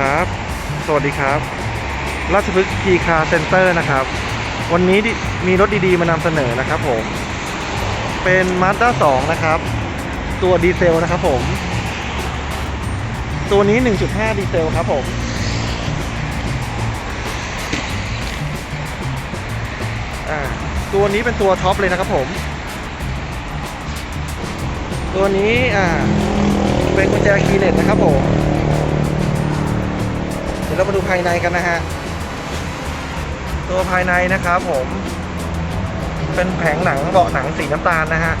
ครับ สวัสดีครับ ราชพฤกษ์กีคาเซ็นเตอร์นะครับ วันนี้มีรถดีๆมานำเสนอนะครับผม เป็น Mazda 2นะครับ ตัวดีเซลนะครับผม ตัวนี้ 1.5 ดีเซลครับผม ตัวนี้เป็นตัวท็อปเลยนะครับผม ตัวนี้อ่าเป็นกุญแจคีย์เลสนะครับผม ดี๋ยวเรามาดูภายในกันนะฮะ ตัวภายในนะครับผม เป็นแผงหนังเบาะหนังสีน้ำตาลนะฮะ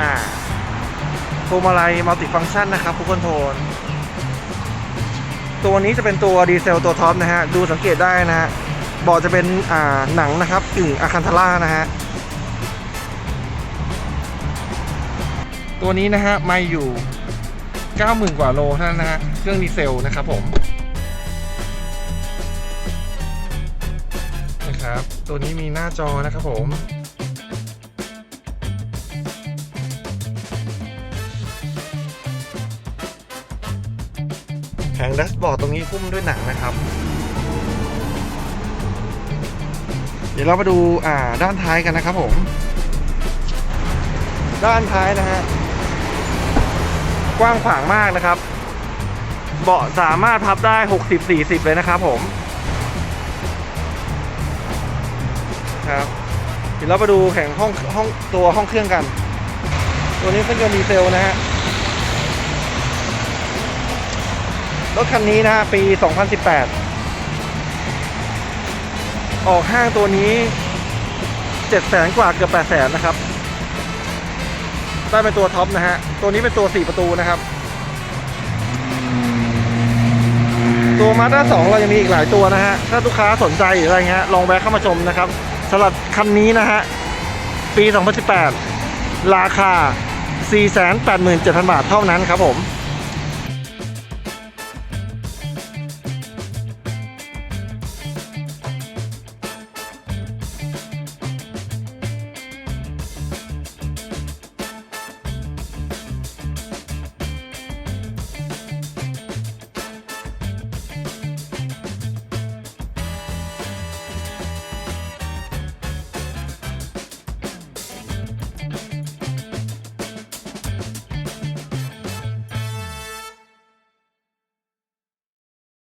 อ่าพวงมาลัยมัลติฟังก์ชันนะครับคุกคอนโทรลตัวนี้จะเป็นตัวดีเซลตัวท็อปนะฮะ ดูสังเกตได้นะฮะเบาะจะเป็นอ่าหนังนะครับกึ่งอาคันทาร่านะฮะ ตัวนี้นะฮะไม่อยู่ 90,000 กว่าโลเท่านั้นนะฮะเครื่องดีเซลนะครับผมนะครับ ตัวนี้มีหน้าจอนะครับผมแผงแดชบอร์ดตรงนี้หุ้มด้วยหนังนะครับ เดี๋ยวเรามาดูอ่าด้านท้ายกันนะครับผม ด้านท้ายนะฮะ กว้างขวางมากนะครับ เบาะสามารถพับได้ 60-40 เลยนะครับผมครับเดี๋ยวเราไปดูแข่งห้องห้องตัวห้องเครื่องกัน ตัวนี้เครื่องยนต์ดีเซลนะฮะรถคันนี้นะฮะปี 2018 ออกห้างตัวนี้ 7 แสนกว่าเกือบ 8 แสนนะครับ ได้เป็นตัวท็อปนะฮะ ตัวนี้เป็นตัว 4 ประตูนะครับ ตัวมาด้า2เรายังมีอีกหลายตัวนะฮะ ถ้าลูกค้าสนใจออะไรเงี้ยลองแวะเข้ามาชมนะครับสำหรับคันนี้นะฮะ ปี 2018 ราคา 487,000 บาทเท่านั้นครับผม